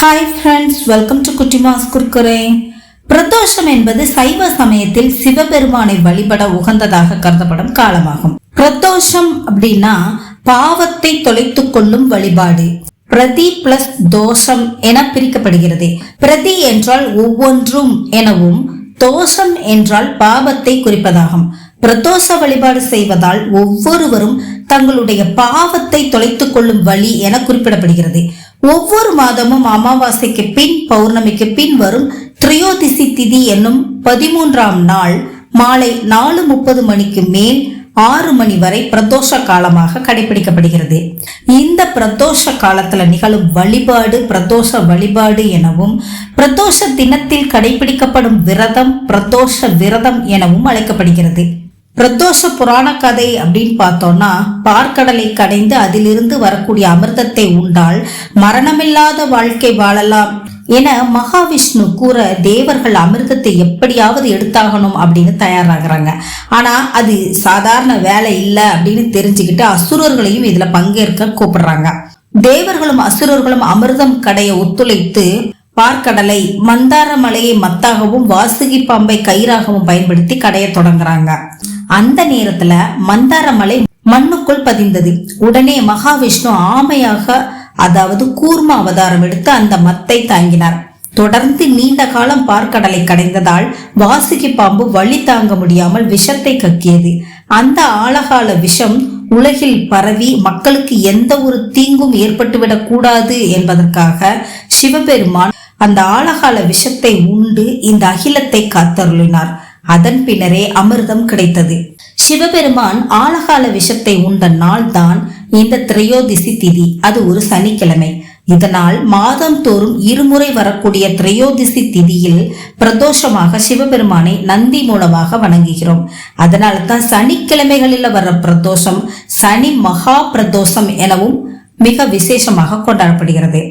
Hi friends welcome to Kuttimas Kurkure Pradosham என்பது சைவ சமயத்தில் சிவபெருமானை வழிபட உகந்ததாக கருதப்படும் காலமாகும். பிரதோஷம் அப்படின்னா பாவத்தை தொலைத்துக் கொள்ளும் வழிபாடு. பிரதி பிளஸ் தோஷம் என பிரிக்கப்படுகிறது. பிரதி என்றால் ஒவ்வொன்றும் எனவும் தோஷம் என்றால் பாவத்தை குறிப்பதாகும். பிரதோஷ வழிபாடு செய்வதால் ஒவ்வொருவரும் தங்களுடைய பாவத்தை தொலைத்துக் கொள்ளும் வழி என குறிப்பிடப்படுகிறது. ஒவ்வொரு மாதமும் அமாவாசைக்கு பின் பௌர்ணமிக்கு பின் வரும் திரியோதிசி திதி என்னும் பதிமூன்றாம் நாள் மாலை நாலு முப்பது மணிக்கு மேல் ஆறு மணி வரை பிரதோஷ காலமாக கடைபிடிக்கப்படுகிறது. இந்த பிரதோஷ காலத்துல நிகழும் வழிபாடு பிரதோஷ வழிபாடு எனவும் பிரதோஷ தினத்தில் கடைபிடிக்கப்படும் விரதம் பிரதோஷ விரதம் எனவும் அழைக்கப்படுகிறது. பிரதோஷ புராண கதை அப்படின்னு பார்த்தோம்னா பார்க்கடலை கடைந்து அதிலிருந்து வரக்கூடிய அமிர்தத்தை உண்டால் மரணமில்லாத வாழ்க்கை வாழலாம் என மகாவிஷ்ணு கூற தேவர்கள் அமிர்தத்தை எப்படியாவது எடுத்தாகணும் அப்படின்னு தயாராகிறாங்க. ஆனால் அது சாதாரண வேலை இல்லை அப்படின்னு தெரிஞ்சுக்கிட்டு அசுரர்களையும் இதில் பங்கேற்க கூப்பிடுறாங்க. தேவர்களும் அசுரர்களும் அமிர்தம் கடைய ஒத்துழைத்து பார்க்கடலை மந்தார மலையை மத்தாகவும் வாசுகி பாம்பை கயிறாகவும் பயன்படுத்தி கடைய தொடங்குறாங்க. அந்த நேரத்துல மந்தார மலை மண்ணுக்குள் பதிந்தது. உடனே மகாவிஷ்ணு ஆமையாக அதாவது கூர்ம அவதாரம் எடுத்து அந்த மத்தை தாங்கினார். தொடர்ந்து நீண்ட காலம் பார்க்கடலை கடைந்ததால் வாசுகி பாம்பு வழி தாங்க முடியாமல் விஷத்தை கக்கியது. அந்த ஆழகால விஷம் உலகில் பரவி மக்களுக்கு எந்த ஒரு தீங்கும் ஏற்பட்டுவிடக் கூடாது என்பதற்காக சிவபெருமான் அந்த ஆழகால விஷத்தை உண்டு இந்த அகிலத்தை காத்தருளினார். அதன் பின்னரே அமிர்தம் கிடைத்தது. சிவபெருமான் ஆழகால விஷத்தை உண்ட நாள் தான் இந்த திரையோதிசி திதி. அது ஒரு சனிக்கிழமை. இதனால் மாதம் தோறும் இருமுறை வரக்கூடிய திரையோதிசி திதியில் பிரதோஷமாக சிவபெருமானை நந்தி மூலமாக வணங்குகிறோம். அதனால தான் சனிக்கிழமைகளில் வர பிரதோஷம் சனி மகா பிரதோஷம் எனவும் மிக விசேஷமாக கொண்டாடப்படுகிறது.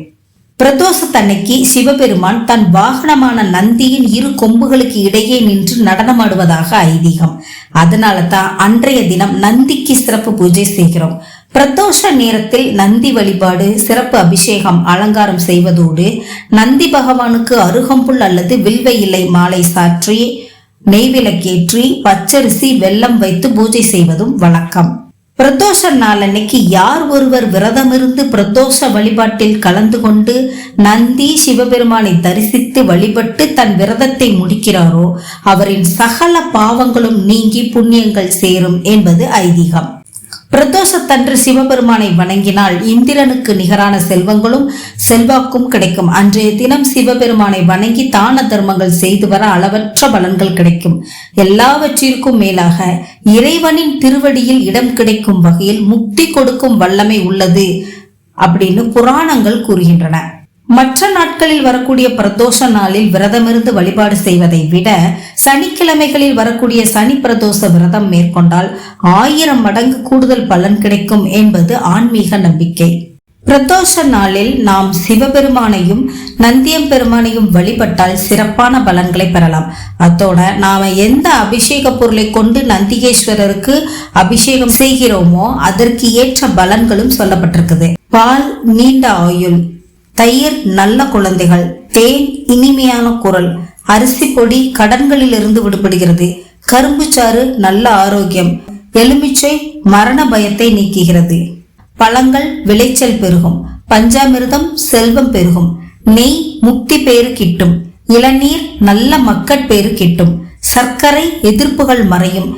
பிரதோஷத்தன்னைக்கு சிவபெருமான் தன் வாகனமான நந்தியின் இரு கொம்புகளுக்கு இடையே நின்று நடனமாடுவதாக ஐதீகம். அதனால தான் அன்றைய தினம் நந்திக்கு சிறப்பு பூஜை செய்கிறோம். பிரதோஷ நேரத்தில் நந்தி வழிபாடு சிறப்பு அபிஷேகம் அலங்காரம் செய்வதோடு நந்தி பகவானுக்கு அருகம்புல் அல்லது வில்வ இலை மாலை சாற்றி நெய்விளக்கேற்றி பச்சரிசி வெல்லம் வைத்து பூஜை செய்வதும் வழக்கம். பிரதோஷ நாள் அன்னைக்கு யார் ஒருவர் விரதமிருந்து பிரதோஷ வழிபாட்டில் கலந்து கொண்டு நந்தி சிவபெருமானை தரிசித்து வழிபட்டு தன் விரதத்தை முடிக்கிறாரோ அவரின் சகல பாவங்களும் நீங்கி புண்ணியங்கள் சேரும் என்பது ஐதீகம். பிரதோஷத்தன்று சிவபெருமானை வணங்கினால் இந்திரனுக்கு நிகரான செல்வங்களும் செல்வாக்கும் கிடைக்கும். அன்றைய தினம் சிவபெருமானை வணங்கி தான தர்மங்கள் செய்து வர அளவற்ற பலன்கள் கிடைக்கும். எல்லாவற்றிற்கும் மேலாக இறைவனின் திருவடியில் இடம் கிடைக்கும் வகையில் முக்தி கொடுக்கும் வல்லமை உள்ளது அப்படின்னு புராணங்கள் கூறுகின்றன. மற்ற நாட்களில் வரக்கூடிய பிரதோஷ நாளில் விரதமிருந்து வழிபாடு செய்வதை விட சனிக்கிழமைகளில் வரக்கூடிய சனி பிரதோஷ விரதம் மேற்கொண்டால் ஆயிரம் மடங்கு கூடுதல் பலன் கிடைக்கும் என்பது ஆன்மீக நம்பிக்கை. பிரதோஷ நாளில் நாம் சிவபெருமானையும் நந்தியம் பெருமானையும் வழிபட்டால் சிறப்பான பலன்களை பெறலாம். அத்தோட நாம எந்த அபிஷேக பொருளை கொண்டு நந்திகேஸ்வரருக்கு அபிஷேகம் செய்கிறோமோ அதற்கு ஏற்ற பலன்களும் சொல்லப்பட்டிருக்குது. பால் நீண்ட ஆயுள் தயிர் நல்ல குழந்தைகள் தேன் இனிமையான குரல் அரிசி பொடி கடன்களில் இருந்து விடுபடுகிறது கரும்புச்சாறு நல்ல ஆரோக்கியம் எலுமிச்சை மரண பயத்தை நீக்குகிறது. பழங்கள் விளைச்சல் பெருகும் பஞ்சாமிர்தம் செல்வம் பெருகும் நெய் முக்தி பேரு கிட்டும் இளநீர் நல்ல மக்கட்பேறு கிட்டும் சர்க்கரை எதிர்ப்புகள் மறையும்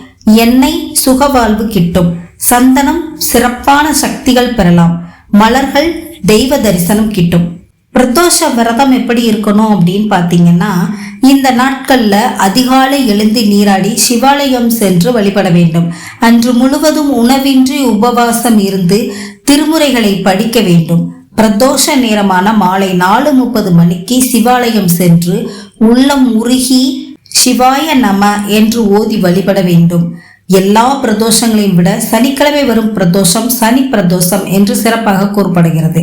எண்ணெய் சுகவாழ்வு கிட்டும் சந்தனம் சிறப்பான சக்திகள் பெறலாம். மலர்கள் தெய்வ தரிசனம் கிட்டும். பிரதோஷ விரதம் எப்படி இருக்கணும் அப்படின்னு பார்த்தீங்கன்னா இந்த நாட்கள்ல அதிகாலை எழுந்து நீராடி சிவாலயம் சென்று வழிபட வேண்டும். அன்று முழுவதும் உணவின்றி உபவாசம் இருந்து திருமுறைகளை படிக்க வேண்டும். பிரதோஷ நேரமான மாலை நாலு முப்பது மணிக்கு சிவாலயம் சென்று உள்ளம் உருகி சிவாய நம என்று ஓதி வழிபட வேண்டும். எல்லா பிரதோஷங்களையும் விட சனிக்கிழமை வரும் பிரதோஷம் சனி பிரதோஷம் என்று சிறப்பாக கூறப்படுகிறது.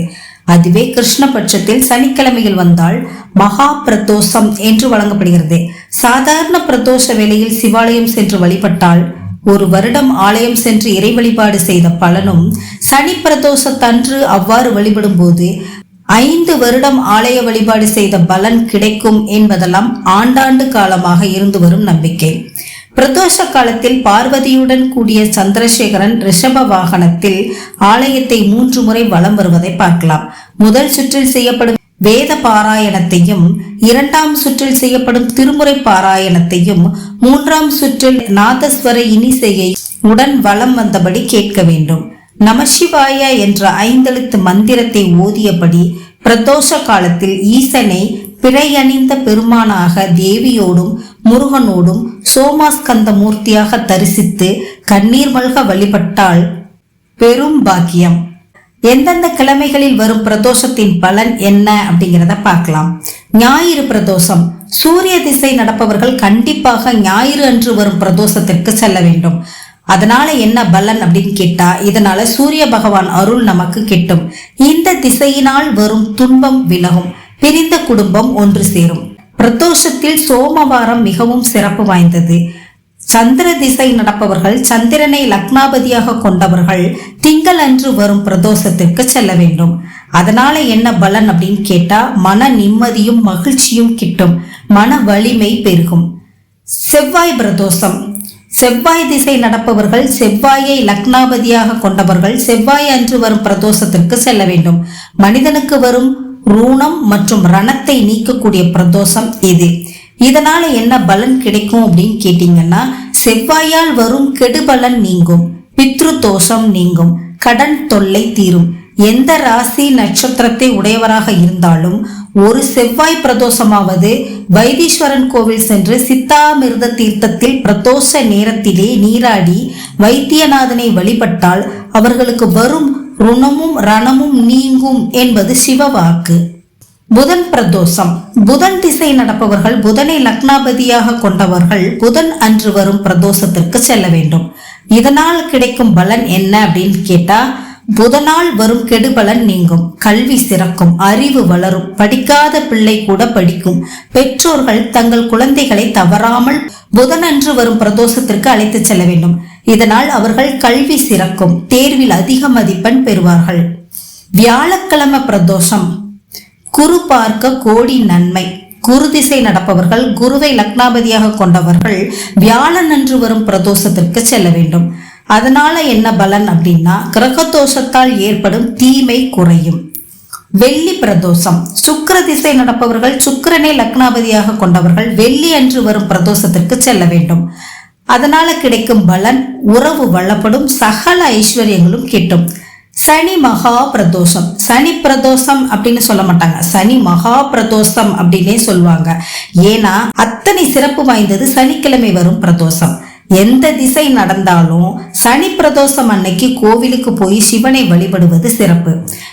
அதுவே கிருஷ்ணபட்சத்தில் சனிக்கிழமையில் வந்தால் மகா பிரதோஷம் என்று வழங்கப்படுகிறது. சாதாரண பிரதோஷ வேளையில் சிவாலயம் சென்று வழிபட்டால் ஒரு வருடம் ஆலயம் சென்று இறை வழிபாடு செய்த பலனும் சனி பிரதோஷத்தன்று அவ்வாறு வழிபடும் போது ஐந்து வருடம் ஆலய வழிபாடு செய்த பலன் கிடைக்கும் என்பதெல்லாம் ஆண்டாண்டு காலமாக இருந்து வரும் நம்பிக்கை. பிரதோஷ காலத்தில் பார்வதியுடன் கூடிய சந்திரசேகரன் ரிஷப வாகனத்தில் ஆலயத்தை மூன்று முறை வலம் வருவதை பார்க்கலாம். முதல் சுற்றில் செய்யப்படும் வேத பாராயணத்தையும் இரண்டாம் சுற்றில் செய்யப்படும் திருமுறை பாராயணத்தையும் மூன்றாம் சுற்றில் நாதஸ்வர இனிசையை உடன் வலம் வந்தபடி கேட்க வேண்டும். நமசிவாய என்ற ஐந்தெழுத்து மந்திரத்தை ஓதியபடி பிரதோஷ காலத்தில் ஈசனை பிழையணிந்த பெருமானாக தேவியோடும் முருகனோடும் சோமாஸ்கந்த மூர்த்தியாக தரிசித்து கண்ணீர் மல்க வழிபட்டால் பெரும் பாக்கியம். எந்தெந்த கிழமைகளில் வரும் பிரதோஷத்தின் பலன் என்ன அப்படிங்கிறத பார்க்கலாம். ஞாயிறு பிரதோஷம். சூரிய திசை நடப்பவர்கள் கண்டிப்பாக ஞாயிறு அன்று வரும் பிரதோஷத்திற்கு செல்ல வேண்டும். அதனால என்ன பலன் அப்படின்னு கேட்டா இதனால சூரிய பகவான் அருள் நமக்கு கிட்டும். இந்த திசையினால் வரும் துன்பம் விலகும். பிரிந்த குடும்பம் ஒன்று சேரும். பிரதோஷத்தில் சோமவாரம் மிகவும் சிறப்பு வாய்ந்தது. சந்திர திசை நடப்பவர்கள் சந்திரனை லக்னாபதியாக கொண்டவர்கள் திங்கள் அன்று வரும் பிரதோஷத்திற்கு செல்ல வேண்டும். அதனால என்ன பலன் அப்படின்னு கேட்டா மன நிம்மதியும் மகிழ்ச்சியும் கிட்டும். மன வலிமை பெருகும். செவ்வாய் பிரதோஷம். செவ்வாய் திசை நடப்பவர்கள் செவ்வாயை லக்னாபதியாக கொண்டவர்கள் செவ்வாய் அன்று வரும் பிரதோஷத்திற்கு செல்ல வேண்டும். மனிதனுக்கு வரும் ரூணம் மற்றும் ரணத்தை நீக்கக்கூடிய பிரதோஷம் இது. இதனால என்ன பலன் கிடைக்கும் அப்படின்னு கேட்டீங்கன்னா செவ்வாயால் வரும் கெடுபலன் நீங்கும் பித்ரு தோஷம் நீங்கும் கடன் தொல்லை தீரும். எந்த ராசி நட்சத்திரத்தை உடையவராக இருந்தாலும் ஒரு செவ்வாய் பிரதோஷமாவது வைத்தீஸ்வரன் கோவில் சென்று சித்தாமிர்த தீர்த்தத்தில் பிரதோஷ நேரத்திலே நீராடி வைத்தியநாதனை வழிபட்டால் அவர்களுக்கு வரும் ருணமும் ரணமும் நீங்கும் என்பது சிவவாக்கு. புதன் பிரதோஷம். புதன் திசை நடப்பவர்கள் புதனை லக்னாபதியாக கொண்டவர்கள் புதன் அன்று வரும் பிரதோஷத்திற்கு செல்ல வேண்டும். இதனால் கிடைக்கும் பலன் என்ன அப்படின்னு கேட்டா புதனால் வரும் கெடுபலன் நீங்கும். கல்வி சிறக்கும் அறிவு வளரும் படிக்காத பிள்ளை கூட படிக்கும். பெற்றோர்கள் தங்கள் குழந்தைகளை தவறாமல் புதனன்று வரும் பிரதோஷத்திற்கு அழைத்து செல்ல வேண்டும். இதனால் அவர்கள் கல்வி சிறக்கும். தேர்வில் அதிக மதிப்பெண் பெறுவார்கள். வியாழக்கிழமை பிரதோஷம். குரு பார்க்க கோடி நன்மை. குரு திசை நடப்பவர்கள் குருவை லக்னாபதியாக கொண்டவர்கள் வியாழன் அன்று வரும் பிரதோஷத்திற்கு செல்ல வேண்டும். அதனால என்ன பலன் அப்படின்னா கிரகதோஷத்தால் ஏற்படும் தீமை குறையும். வெள்ளி பிரதோஷம். சுக்கர திசை நடப்பவர்கள் சுக்கரனை லக்னாபதியாக கொண்டவர்கள் வெள்ளி அன்று வரும் பிரதோஷத்திற்கு செல்ல வேண்டும். அதனால கிடைக்கும் பலன் உறவு வளப்படும் சகல ஐஸ்வர்யங்களும் கிட்டும். சனி மகா பிரதோஷம். சனி பிரதோஷம் அப்படின்னு சொல்ல மாட்டாங்க. சனி மகா பிரதோஷம் அப்படின்னே சொல்லுவாங்க. ஏன்னா அத்தனை சிறப்பு வாய்ந்தது சனிக்கிழமை வரும் பிரதோஷம். எந்த திசை நடந்தாலும் சனி பிரதோஷம் அன்னைக்கு கோவிலுக்கு போய் சிவனை வழிபடுவது சிறப்பு.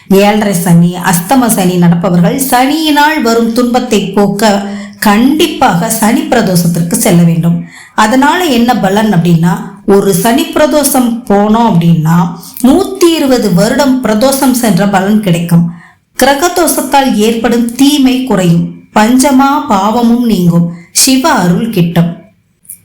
ஏழரை சனி அஸ்தம சனி நடப்பவர்கள் சனியினால் வரும் துன்பத்தை போக்க கண்டிப்பாக சனி பிரதோஷத்திற்கு செல்ல வேண்டும். அதனால என்ன பலன் அப்படின்னா ஒரு சனி பிரதோஷம் போனோம் அப்படின்னா நூத்தி இருபது வருடம் பிரதோஷம் சென்ற பலன் கிடைக்கும். கிரகதோஷத்தால் ஏற்படும் தீமை குறையும். பஞ்சமா பாவமும் நீங்கும். சிவ அருள் கிட்டும்.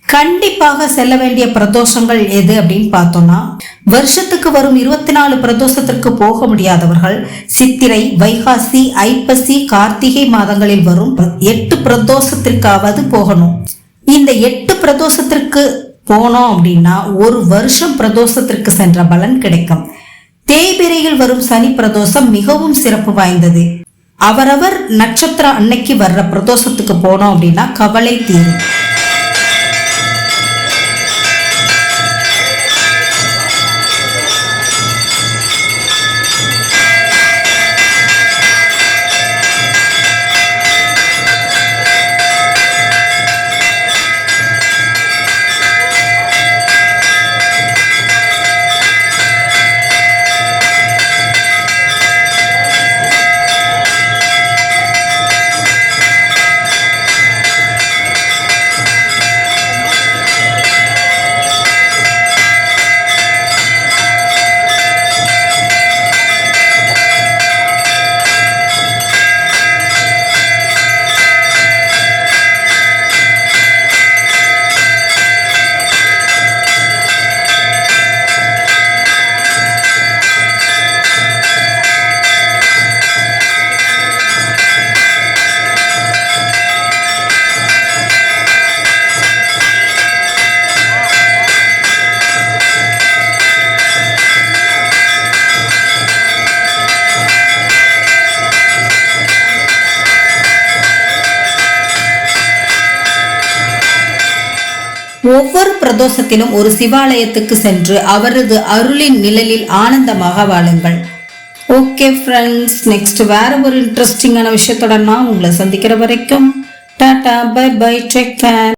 கண்டிப்பாக செல்ல வேண்டிய பிரதோஷங்கள் எது அப்படின்னு பார்த்தோம்னா வருஷத்துக்கு வரும் இருபத்தி நாலு பிரதோஷத்திற்கு போக முடியாதவர்கள் சித்திரை வைகாசி ஐப்பசி கார்த்திகை மாதங்களில் வரும் எட்டு பிரதோஷத்திற்காவது போகணும். இந்த எட்டு பிரதோஷத்திற்கு போனோம் அப்படின்னா ஒரு வருஷம் பிரதோஷத்திற்கு சென்ற பலன் கிடைக்கும். தேய்பிரையில் வரும் சனி பிரதோஷம் மிகவும் சிறப்பு வாய்ந்தது. அவரவர் நட்சத்திரம் அன்னைக்கு வர்ற பிரதோஷத்துக்கு போனோம் அப்படின்னா கவலை தீரும். ஒவ்வொரு பிரதோஷத்திலும் ஒரு சிவாலயத்துக்கு சென்று அவரது அருளின் நிழலில் ஆனந்தமாக வாழுங்கள். ஓகே ஃப்ரெண்ட்ஸ் நெக்ஸ்ட் வேற ஒரு இன்ட்ரெஸ்டிங்கான விஷயத்தோட நான் உங்களை சந்திக்கிற வரைக்கும் tata bye bye take care